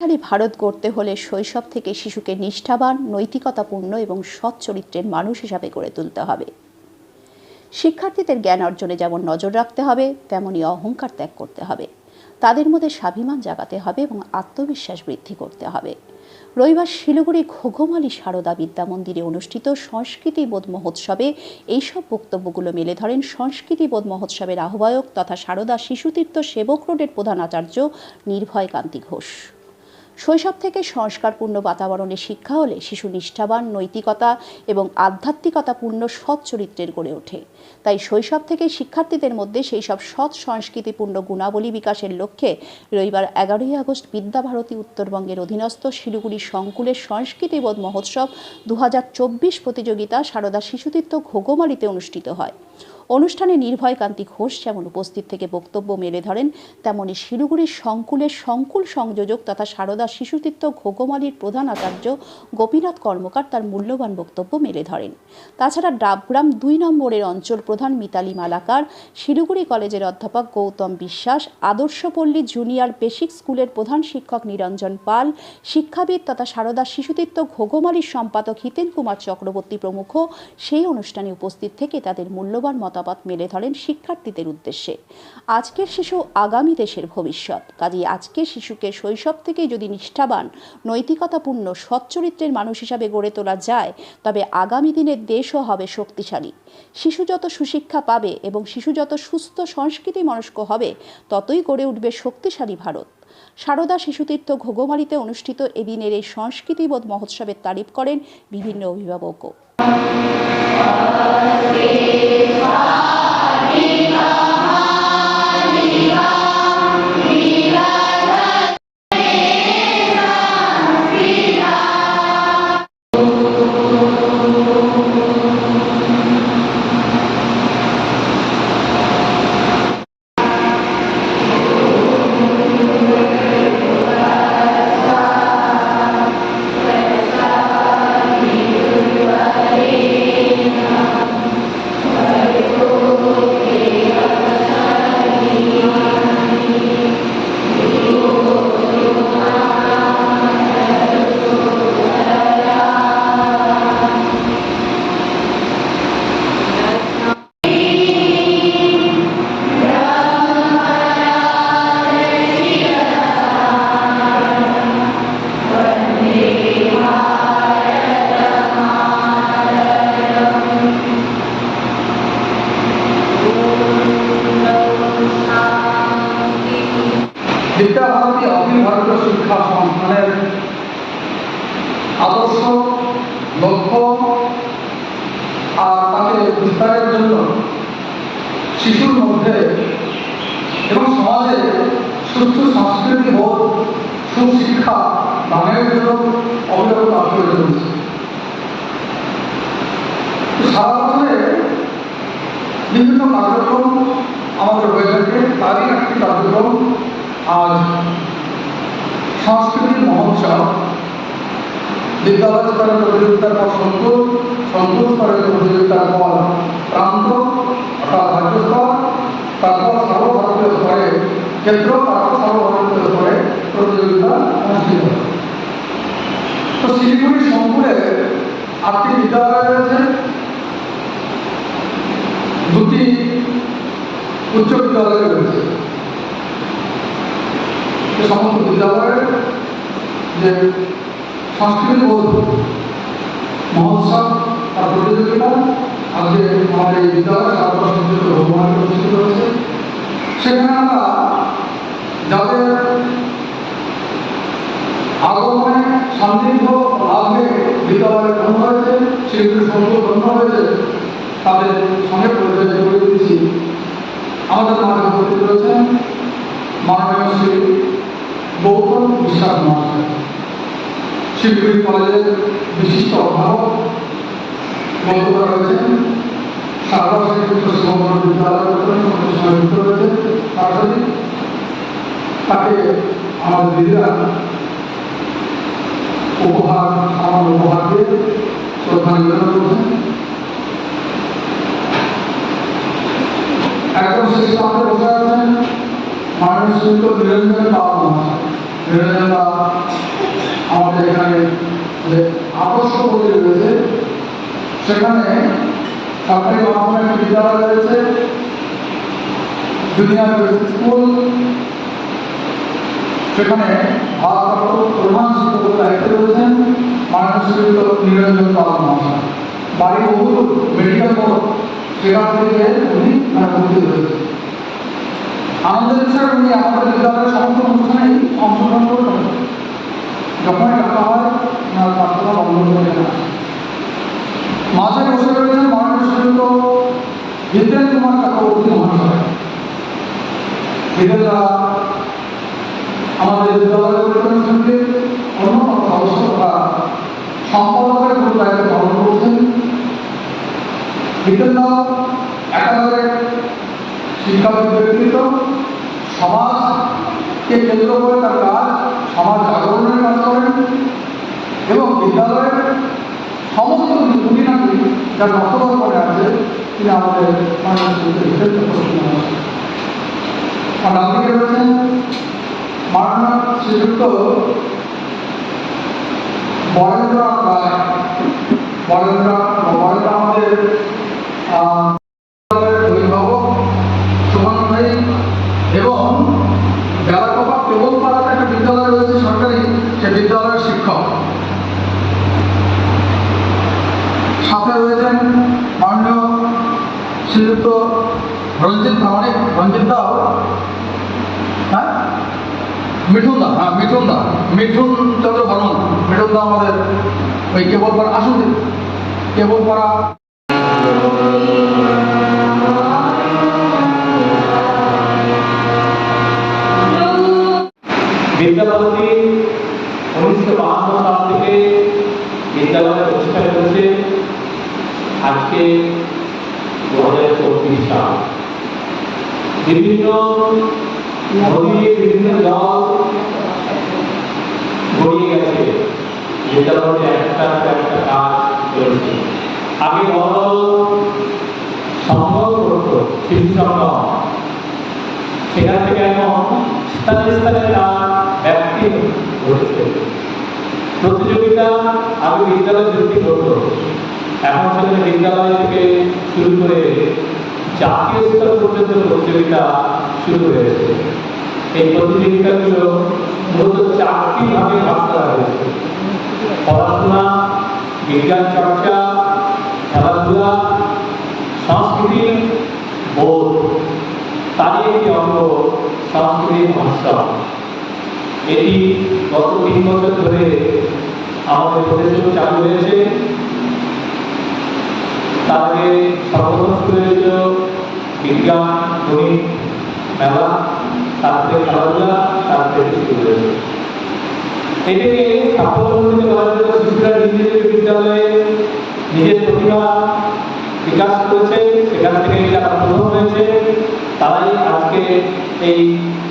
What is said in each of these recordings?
শক্তিশালী ভারত গড়তে হলে শৈশব থেকে শিশুকে নিষ্ঠাবান, নৈতিকতাপূর্ণ এবং সৎ চরিত্রের মানুষ হিসাবে গড়ে তুলতে হবে। শিক্ষার্থীদের জ্ঞান অর্জনে যেমন নজর রাখতে হবে তেমনই অহংকার ত্যাগ করতে হবে। তাদের মধ্যে স্বাভিমান জাগাতে হবে এবং আত্মবিশ্বাস বৃদ্ধি করতে হবে। রবিবার শিলিগুড়ি ঘোঘমালি সারদা বিদ্যা মন্দিরে অনুষ্ঠিত সংস্কৃতি বোধ মহোৎসবে এইসব বক্তব্যগুলো মেলে ধরেন সংস্কৃতি বোধ মহোৎসবের আহ্বায়ক তথা সারদা শিশুতীর্থ সেবক রোডের প্রধান আচার্য নির্ভয় কান্তি ঘোষ। শৈশব থেকে সংস্কারপূর্ণ বাতাবরণে শিক্ষা হলে শিশু নিষ্ঠাবান, নৈতিকতা এবং আধ্যাত্মিকতাপূর্ণ সৎ চরিত্রের গড়ে ওঠে। তাই শৈশব থেকে শিক্ষার্থীদের মধ্যে সেই সব সৎ সংস্কৃতিপূর্ণ গুণাবলী বিকাশের লক্ষ্যে রবিবার এগারোই আগস্ট বিদ্যাভারতী উত্তরবঙ্গের অধীনস্থ শিলিগুড়ি সংকুলের সংস্কৃতিবোধ মহোৎসব দু হাজার চব্বিশ প্রতিযোগিতা সারদা শিশুতীর্থ ঘোগমারিতে অনুষ্ঠিত হয়। অনুষ্ঠানে নির্ভয় কান্তি ঘোষ যেমন উপস্থিত থেকে বক্তব্য মেলে ধরেন, তেমনি শিলিগুড়ির সংকুলের সংকুল সংযোজক তথা সারদা শিশুতীর্থ ঘোগমালির প্রধান আচার্য গোপীনাথ কর্মকার তার মূল্যবান বক্তব্য মেলে ধরেন। তাছাড়া ডাবগ্রাম দুই নম্বরের অঞ্চল প্রধান মিতালি মালাকার, শিলিগুড়ি কলেজের অধ্যাপক গৌতম বিশ্বাস, আদর্শপল্লী জুনিয়র বেসিক স্কুলের প্রধান শিক্ষক নিরঞ্জন পাল, শিক্ষাবিদ তথা সারদা শিশুতীর্থ ঘোগমালির সম্পাদক হিতেন কুমার চক্রবর্তী প্রমুখ, সেই অনুষ্ঠানে উপস্থিত থেকে তাদের মূল্যবান মতামত মেলে ধরেন শিক্ষার্থীদের উদ্দেশ্যে। আজকের শিশু আগামী দেশের ভবিষ্যৎ। কাজেই আজকের শিশুকে শৈশব থেকেই যদি নিষ্ঠাবান, নৈতিকতাপূর্ণ সচ্চরিত্রের মানুষ হিসাবে গড়ে তোলা যায়, তবে আগামী দিনের দেশও হবে শক্তিশালী। শিশু যত সুশিক্ষা পাবে এবং শিশু যত সুস্থ সংস্কৃতি মনস্ক হবে, ততই গড়ে উঠবে শক্তিশালী ভারত। সারদা শিশুতীর্থ ঘোগমারিতে অনুষ্ঠিত এদিনের এই সংস্কৃতিবোধ মহোৎসবের তারিফ করেন বিভিন্ন অভিভাবকও। বিদ্যাভারতী আর তাকে বিস্তারের জন্য শিশুর মধ্যে এবং সমাজে সুস্থ সংস্কৃতি বোধ, সুশিক্ষা দানের জন্য অবিরত কাজ করে সারা বছরে বিভিন্ন কার্যক্রম আমাদের হয়ে থাকে। তারই একটি কার্যক্রম আজ সাংস্কৃতিক মহোৎসব। বিদ্যালয় স্তরের প্রতিযোগিতার পর সন্তোষ সন্তোষ স্তরের প্রতিযোগিতার পর প্রান্ত, অর্থাৎ রাজ্য স্তর তারপর সর্বভারতীয় স্তরে ক্ষেত্র তারপর সর্বভারতীয় স্তরে প্রতিযোগিতা অনুষ্ঠিত তো শিলিগুড়ি সংকুলে আটটি বিদ্যালয় রয়েছে। দুটি উচ্চ বিদ্যালয় রয়েছে। সমস্ত বিদ্যালয়ের যে সংস্কৃতি মহোৎসব, তার প্রতিযোগিতা, আজকে আমাদের এই বিদ্যালয় সারদা সংস্কৃত ভ্রমণ অনুষ্ঠিত হয়েছে সেখানে আমরা যাদের আগমনে সান্নিধ্য লাভে বিদ্যালয়ে গ্রহণ হয়েছে, সেগুলি সমস্ত গ্রহণ হয়েছে, তাদের সঙ্গে পরিচয় করে দিচ্ছি। আমাদের মাঝে উপস্থিত রয়েছেন মাননীয় শ্রী গৌতম বিশ্বাস মহাশয়। শিলিগুড়ি কলেজের বিশিষ্ট রয়েছেন সারদা শিক্ষিত সমগ্র বিদ্যালয়ের সংযুক্ত রয়েছে সরাসরি তাকে আমাদের দিদিরা উপহার, আমার উপহার দিয়ে শ্রদ্ধা নিবেদন করছেন। একদম শেষে আমাদের নিরঞ্জন বাবু নিরঞ্জন বাবু আমাদের এখানে যে আদর্শ বলে রয়েছে, সেখানে সরকারি মাধ্যমে একটি বিদ্যালয় রয়েছে জুনিয়র স্কুল, সেখানে প্রধান শিক্ষকের দায়িত্বে রয়েছেন মানসিক নিরঞ্জন পাল মহাশয়। বাড়ি বহুল মেডিকেল সেখান থেকে উনি ভর্তি হয়েছেন। আমাদের স্যার উনি আমাদের বিদ্যালয়ের সমস্ত অনুষ্ঠানেই অংশগ্রহণ করবেন। যখনই ডাকা হয় ওনার প্রার্থনা বন্ধ করে হয়। মাঝে বসে রয়েছেন মাননীয় শিক্ষক জিতেন কুমার চক্রবর্তী মহাশয় এদেররা আমাদের বিদ্যালয়ের পরিচালনা সমিতির অন্যতম সদস্য সম্পাদকের গুরু দায়িত্ব পালন করছেন বিদ্যালয় একাধারে শিক্ষাবিদ ব্যক্তিত্ব, সমাজকে কেন্দ্র করে তার কাজ সমাজ জাগরণের কাজ করেন এবং বিদ্যালয়ের সমস্ত খুঁটিনাটি যা রক্তদান করে আছে, তিনি আমাদের মাননীয় বিশেষ আর ডান দিকে রয়েছেন মাননীয় শ্রীযুক্ত বরেন্দ্র রায়। বরেন্দ্র বরেন্দ্র আমাদের আহ, অভিভাবক সুমন ভাই এবং বেলাকোপা কেবল পাড়াতে একটা বিদ্যালয় রয়েছে সরকারি সে বিদ্যালয়ের শিক্ষক সাথে রয়েছেন মাননীয় শ্রীযুক্ত রঞ্জিত অনেক রঞ্জিত দাও হ্যাঁ? মিঠুন দা হ্যাঁ মিঠুন দা, মিঠুন চন্দ্র বর্মন, মিঠুন দা আমাদের ওই কেবল পাড়া আসুন কেবল পাড়া বিদ্যাপতি উনিশশো বাহান্ন সাল থেকে বিদ্যালয় প্রতিষ্ঠা করেছে। আজকে সাল বিভিন্ন নদী বিভিন্ন জল গড়িয়ে গেছে। বিদ্যালয়তে একটা একটা কাজ চলছে। আগে বড় সংগ্রহ করতো সংগ্রহ সেখান থেকে এখন স্থানে স্থানে তার ব্যাপ্তি ঘটেছে প্রতিযোগিতা আগে বিদ্যালয় ভিত্তিক হতো এখন সেখানে বিদ্যালয় থেকে শুরু করে জাতীয় স্তর পর্যন্ত প্রতিযোগিতা শুরু হয়েছে। এই প্রতিযোগিতাগুলো মূলত চারটি ভাগে ভাগ করা হয়েছে। পড়াশোনা, বিজ্ঞান চর্চা, খেলাধুলা, সংস্কৃতি, বোধ। তারই একটি অঙ্গ সংস্কৃতি মহোৎসব। এটি গত তিন বছর ধরে আমাদের প্রদেশে চালু হয়েছে। আগে সর্বপ্রথম হয়েছিল বিজ্ঞান গণিত মেলা, তারপরে খেলাধুলা তারপরে হয়েছে তারাই আজকে এই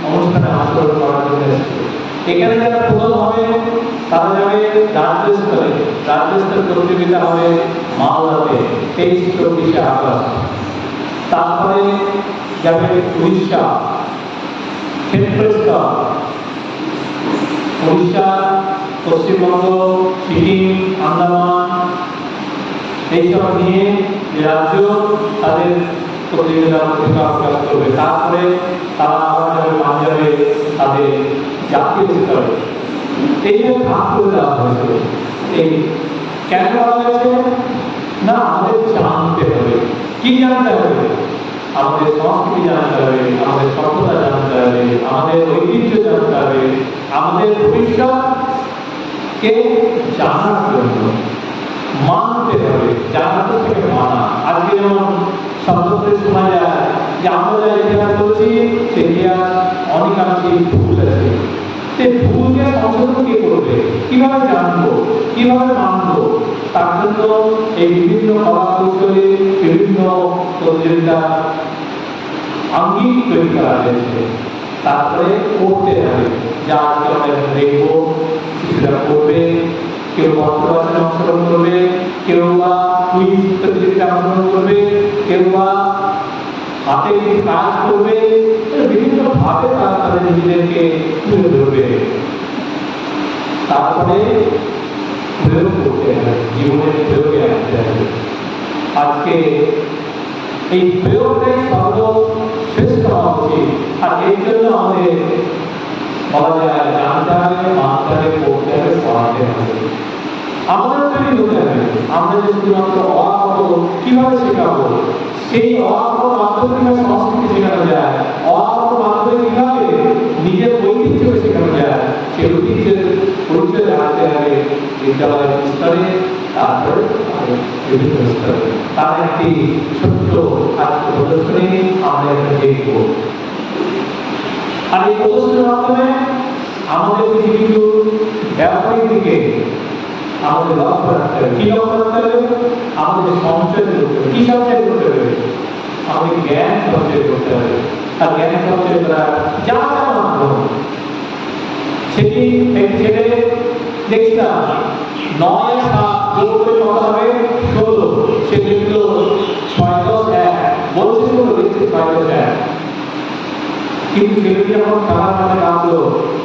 অনুষ্ঠানে এখানে যারা প্রথম তারা যাবে রাজ্য প্রতিযোগিতা হবে মালদাতে, তেইশ চব্বিশে আগস্ট। তারপরে যাবে উড়িষ্যা ক্ষেত্রস্তর উড়িষ্যা, পশ্চিমবঙ্গ, সিকিম, আন্দামান, এইসব নিয়ে যে রাজ্য তাদের প্রতিযোগিতা প্রতিভা প্রকাশ করবে তারপরে তারা আবার যাবে পাঞ্জাবে তাদের জাতীয় স্তরে এইভাবে ভাগ করে দেওয়া হয়েছে। এই কেন করা হয়েছে? না, আমাদের জানতে হবে। কি জানতে হবে? আমাদের সংস্কৃতি জানতে হবে, আমাদের সভ্যতা জানতে হবে, আমাদের ঐতিহ্য জানতে হবে, আমাদের ভবিষ্যৎ ভবিষ্যৎকে জানার জন্য মানতে হবে, জানাতে থেকে মানা। আজকে যেমন শব্দতে শোনা যায় যে আমরা যা ইতিহাস বলছি সে ইতিহাস অনেকাংশেই ভুল আছে সে ভুলকে সংশোধন কে করবে? কীভাবে জানব? কীভাবে মানবো? তার জন্য এই বিভিন্ন কলা কৌশলে বিভিন্ন প্রতিযোগিতা আঙ্গিক তৈরি করা হয়েছে। তারপরে করতে হবে। যা আজকে আমরা দেখব শিশুরা করবে, কেউ বর্তমানে অংশগ্রহণ করবে, কেউ বা কুইজ প্রতিযোগিতায় অংশগ্রহণ করবে, কেউ বা হাতে কাজ করবে ভাবে তারা তাদের নিজেদেরকে তুলে ধরবে তারপরে প্রয়োগ করতে হবে জীবনের প্রয়োগে আনতে হবে আজকে এই প্রয়োগটাই সর্বশ্রেষ্ঠ হওয়া উচিত আর এই জন্য আমাদের বলা যায় জানতে হবে মানতে হবে পড়তে হবে পড়াতে হবে আমাদের তৈরি হতে হবে আমরা যে শুধুমাত্র অআপ কীভাবে শেখাবো? সেই অআপ মাধ্যমে সংস্কৃতি শেখানো যায়? অআপ মাধ্যমে কীভাবে নিজের ঐতিহ্য শেখানো যায়? সেই ঐতিহ্যের পরিচয় জানাতে হবে বিদ্যালয়ের স্তরে, তারপরে বিভিন্ন স্তরে। তার একটি ছোট্ট প্রদর্শনী আমরা দেখব। আর এই প্রদর্শনীর মাধ্যমে আমাদের কিছু ব্যবসায়িক দিকে আমাদের লক্ষ্য রাখতে হবে। কি লক্ষ্য রাখতে হবে? আমাদের সঞ্চয় করতে হবে। কি সঞ্চয় করতে হবে? আমাদের জ্ঞান সঞ্চয় করতে হবে। আর জ্ঞান সঞ্চয় করা যা যা মাধ্যম সেটি একটি ছেলে দেখছিলাম নয় সাত যোগ কত হবে, ষোলো। সে লিখল ছয় দশ এক। লিখছে ছয় দশ এক। কিন্তু ছেলেটি যখন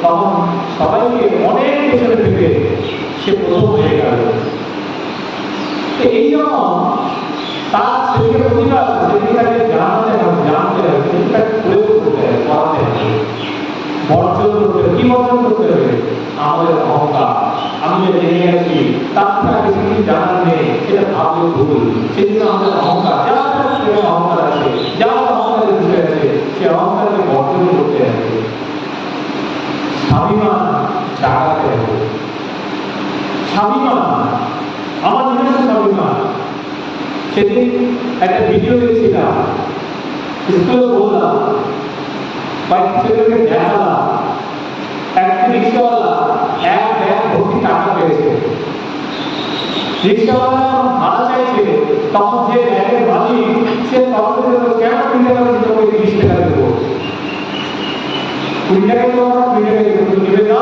তখন সবাইকে অনেক পেছনে থেকে সে প্রথম হয়ে গেল। এই জন্য তার ছেলেকে প্রতিভা সেটি তাকে হবে জানতে হবে কিন্তু প্রয়োগ করতে হবে করাতে হবে বর্জন করতে কি বর্জন করতে হবে? আমাদের অহংকার। আমি যে জেনে গেছি, তার থেকে কিছু জানার নেই এটা ভাবলে ভুল। জন্য আমাদের অহংকার যা যা ছেলে অহংকার আছে যা যা অহংকারের বিষয় আছে সে অহংকারকে বর্জন করতে হবে স্বাভিমান জাগাতে হবে স্বাভিমান আমার নিজস্ব স্বাভিমান সেদিন একটা ভিডিও দেখছিলাম। স্কুলে বললাম বাইক ছেলেকে রিক্সাওয়ালা এক ব্যাগ ভর্তি টাকা পেয়েছে। রিক্সাওয়ালা ভাড়া চাইছে, তখন যে ব্যাগের মালিক, সে তখন টাকা দেবো। কুড়ি টাকা তো আমরা কুড়ি দেবো। তুমি না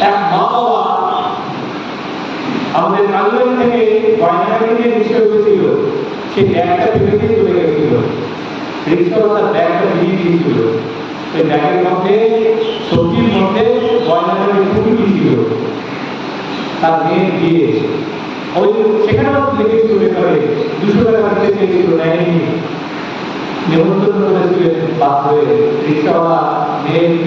এক মা বাবা আমাদের কালুয়ারি থেকে গয়নাগাড়ি নিয়ে রিক্সা উঠেছিল সে ব্যাগটা ফেলে দিয়ে চলে গেছিল। রিক্সাওয়ালা ব্যাগটা দিয়ে দিয়েছিল। ওই ব্যাগের মধ্যে, সবজির মধ্যে গয়নাগাড়ি ফুটি দিয়েছিল তার মেয়ে দিয়ে ওই সেখানেও লিখেছিল ব্যাপারে দুশো টাকা দিতে চেয়েছিল, নেয়নি। নিমন্ত্রণ করেছিলেন বাদ হয়ে রিক্সাওয়ালা মেয়েকে